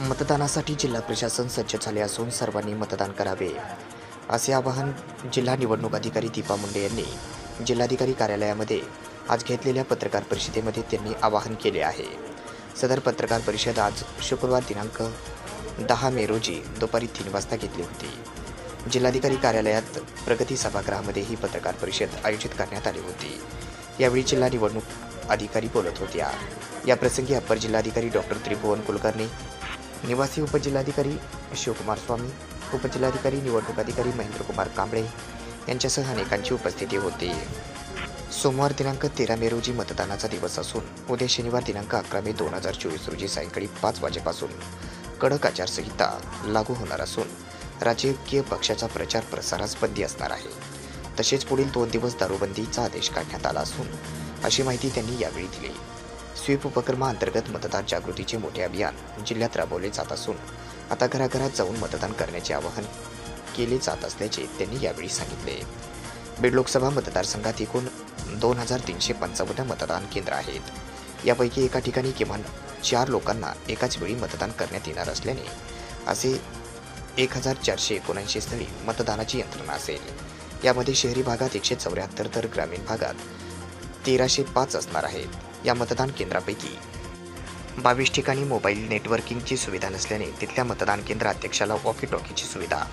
मतदानासाठी जिल्हा प्रशासन सज्ज झाले असून सर्वांनी मतदान करावे. असे आवाहन जिल्हा निवडणूक अधिकारी दीपा मुंडे यांनी जिल्हाधिकारी कार्यालयामध्ये आज घेतलेल्या पत्रकार परिषदेमध्ये त्यांनी आवाहन केले आहे. सदर पत्रकार परिषद आज शुक्रवार दिनांक दहा मे रोजी दुपारी तीन वाजता घेतली होती. जिल्हाधिकारी कार्यालयात प्रगती सभागृहामध्ये ही पत्रकार परिषद आयोजित करण्यात आली होती. यावेळी जिल्हा निवडणूक अधिकारी बोलत होत्या. याप्रसंगी अप्पर जिल्हाधिकारी डॉक्टर त्रिभुवन कुलकर्णी निवासी उपजिल्हाधिकारी शिवकुमार स्वामी उपजिल्हाधिकारी निवडणूक अधिकारी महेंद्रकुमार कांबळे यांच्यासह अनेकांची उपस्थिती होती. सोमवार दिनांक तेरा मे रोजी मतदानाचा दिवस असून उद्या शनिवार दिनांक अकरा मे दोन हजार चोवीस रोजी सायंकाळी पाच वाजेपासून कडक आचारसंहिता लागू होणार असून राजकीय पक्षाचा प्रचार प्रसारास बंदी असणार आहे. तसेच पुढील दोन दिवस दारूबंदीचा आदेश काढण्यात आला असून अशी माहिती त्यांनी यावेळी दिली. स्वीप उपक्रमाअंतर्गत मतदार जागृतीचे मोठे अभियान जिल्ह्यात राबवले जात असून आता घराघरात जाऊन मतदान करण्याचे आवाहन केले जात असल्याचे त्यांनी यावेळी सांगितले. बीड लोकसभा मतदारसंघात एकूण दोन हजार तीनशे पंचावन्न मतदान केंद्र आहेत. यापैकी एका ठिकाणी किमान चार लोकांना एकाच वेळी मतदान करण्यात येणार असल्याने असे एक हजार चारशे एकोणऐंशी स्थळी मतदानाची यंत्रणा असेल. यामध्ये शहरी भागात एकशे चौऱ्याहत्तर तर ग्रामीण भागात तेराशे पाच असणार आहेत. या मतदान केंद्रापैकी. बावीस ठिकाणी मोबाईल नेटवर्किंगची सुविधा नसल्याने तिथल्या मतदान केंद्र अध्यक्षाला वॉकी टॉकीची सुविधा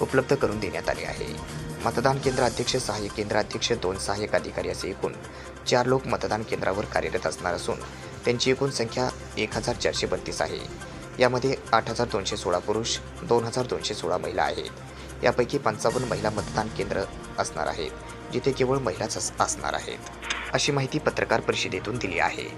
उपलब्ध करून देण्यात आली आहे. मतदान केंद्र अध्यक्ष सहाय्यक केंद्र अध्यक्ष दोन सहाय्यक अधिकारी असे एकूण चार लोक मतदान केंद्रावर कार्यरत असणार असून त्यांची एकूण संख्या एक हजार चारशे बत्तीस आहे. यामध्ये आठ हजार दोनशे सोळा पुरुष दोन हजार दोनशे सोळा महिला आहेत. यापैकी पंचावन्न महिला मतदान केंद्र असणार आहेत जिथे केवळ महिलाच अस- असणार आहेत. अशी माहिती पत्रकार परिषदेतून दिली आहे.